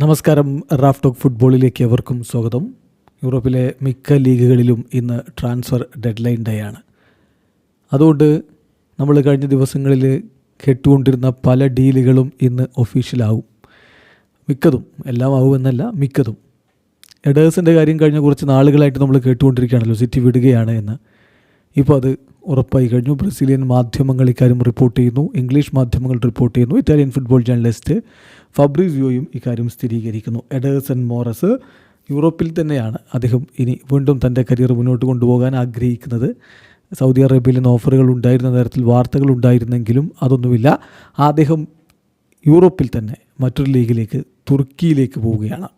നമസ്കാരം. Raf talk ഫുട്ബോളിലേക്ക് എവർക്കും സ്വാഗതം. യൂറോപ്പിലെ മിക്ക ലീഗുകളിലും ഇന്ന് ട്രാൻസ്ഫർ ഡെഡ് ലൈൻ ഡേ ആണ് അതുകൊണ്ട് നമ്മൾ കഴിഞ്ഞ ദിവസങ്ങളിൽ കേട്ടുകൊണ്ടിരുന്ന പല ഡീലുകളും ഇന്ന് ഒഫീഷ്യലാവും. മിക്കതും എല്ലാം ആവുമെന്നല്ല മിക്കതും. എഡേഴ്സിന്റെ കാര്യം കഴിഞ്ഞ കുറച്ച് നാളുകളായിട്ട് നമ്മൾ കേട്ടുകൊണ്ടിരിക്കുകയാണല്ലോ സിറ്റി വിടുകയാണ് എന്ന്. ഇപ്പോൾ അത് ഉറപ്പായി കഴിഞ്ഞു. ബ്രസീലിയൻ മാധ്യമങ്ങൾ ഇക്കാര്യം റിപ്പോർട്ട് ചെയ്യുന്നു ഇംഗ്ലീഷ് മാധ്യമങ്ങൾ റിപ്പോർട്ട് ചെയ്യുന്നു ഇറ്റാലിയൻ ഫുട്ബോൾ ജേർണലിസ്റ്റ് ഫബ്രീസിയോയും ഇക്കാര്യം സ്ഥിരീകരിക്കുന്നു. എഡേഴ്സൺ മോറസ് യൂറോപ്പിൽ തന്നെയാണ് അദ്ദേഹം ഇനി വീണ്ടും തന്റെ കരിയർ മുന്നോട്ട് കൊണ്ടുപോകാൻ ആഗ്രഹിക്കുന്നത്. സൗദി അറേബ്യയിൽ നിന്ന് ഓഫറുകൾ ഉണ്ടായിരുന്ന തരത്തിൽ വാർത്തകൾ ഉണ്ടായിരുന്നെങ്കിലും അതൊന്നുമില്ല. അദ്ദേഹം യൂറോപ്പിൽ തന്നെ മറ്റൊരു ലീഗിലേക്ക് തുർക്കിയിലേക്ക് പോവുകയാണ്.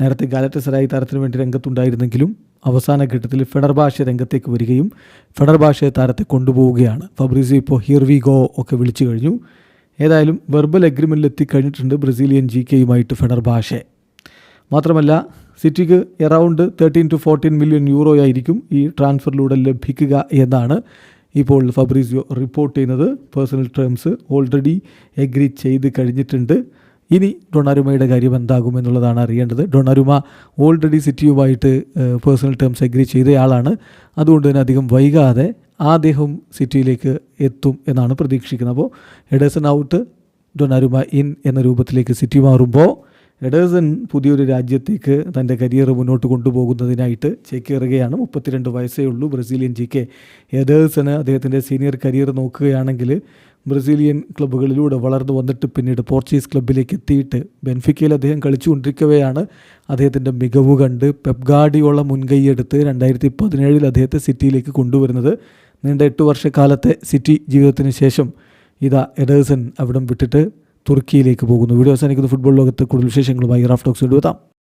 നേരത്തെ ഗാലറ്റസരായി താരത്തിന് വേണ്ടി രംഗത്തുണ്ടായിരുന്നെങ്കിലും അവസാന ഘട്ടത്തിൽ ഫെഡർബാഷ രംഗത്തേക്ക് വരികയും ഫെഡർബാഷ താരത്തെ കൊണ്ടുപോവുകയാണ്. ഫബ്രീസി ഇപ്പോൾ ഹിയർ വി ഗോ ഒക്കെ വിളിച്ചു കഴിഞ്ഞു. ഏതായാലും വെർബൽ അഗ്രിമെന്റിൽ എത്തിക്കഴിഞ്ഞിട്ടുണ്ട് ബ്രസീലിയൻ ജി കെയുമായിട്ട് ഫെഡർബാഷെ മാത്രമല്ല സിറ്റിക്ക് around thirteen to fourteen million euro ആയിരിക്കും ഈ ട്രാൻസ്ഫറിലൂടെ ലഭിക്കുക എന്നാണ് ഇപ്പോൾ ഫബ്രീസിയോ റിപ്പോർട്ട് ചെയ്യുന്നത്. പേഴ്സണൽ ടേംസ് ഓൾറെഡി എഗ്രി ചെയ്ത് കഴിഞ്ഞിട്ടുണ്ട്. ഇനി ഡൊണാരുമയുടെ കാര്യം എന്താകും എന്നുള്ളതാണ് അറിയേണ്ടത്. ഡൊണാരുമ ഓൾറെഡി സിറ്റിയുമായിട്ട് പേഴ്സണൽ ടേംസ് എഗ്രി ചെയ്തയാളാണ്. അതുകൊണ്ട് തന്നെ അധികം വൈകാതെ അദ്ദേഹം സിറ്റിയിലേക്ക് എത്തും എന്നാണ് പ്രതീക്ഷിക്കുന്നത്. അപ്പോൾ എഡേഴ്സൺ ഔട്ട് ഡൊനാരുമ ഇൻ എന്ന രൂപത്തിലേക്ക് സിറ്റി മാറുമ്പോൾ എഡേഴ്സൺ പുതിയൊരു രാജ്യത്തേക്ക് തന്റെ കരിയർ മുന്നോട്ട് കൊണ്ടുപോകുന്നതിനായിട്ട് ചേക്കേറുകയാണ്. മുപ്പത്തിരണ്ട് വയസ്സേ ഉള്ളൂ. ബ്രസീലിയൻ ജി കെ എഡേഴ്സണ് അദ്ദേഹത്തിന്റെ സീനിയർ കരിയർ നോക്കുകയാണെങ്കിൽ ബ്രസീലിയൻ ക്ലബ്ബുകളിലൂടെ വളർന്നു വന്നിട്ട് പിന്നീട് പോർച്ചുഗീസ് ക്ലബ്ബിലേക്ക് എത്തിയിട്ട് ബെൻഫിക്കയിൽ അദ്ദേഹം കളിച്ചുകൊണ്ടിരിക്കവെയാണ്. അദ്ദേഹത്തിന്റെ മികവ് കണ്ട് പെപ്ഗാഡിയോളം മുൻകൈയെടുത്ത് രണ്ടായിരത്തി പതിനേഴിൽ അദ്ദേഹത്തെ സിറ്റിയിലേക്ക് കൊണ്ടുവരുന്നത് നീണ്ട എട്ട് വർഷക്കാലത്തെ സിറ്റി ജീവിതത്തിന് ശേഷം ഇതാ എഡേഴ്സൺ അവിടം വിട്ടിട്ട് തുർക്കിയിലേക്ക് പോകുന്നു. വീഡിയോ അവസാനിക്കുന്ന. ഫുട്ബോൾ ലോകത്ത് കൂടുതൽ വിശേഷങ്ങളുമായി റാഫ് ടോക്സ് എഴുതാം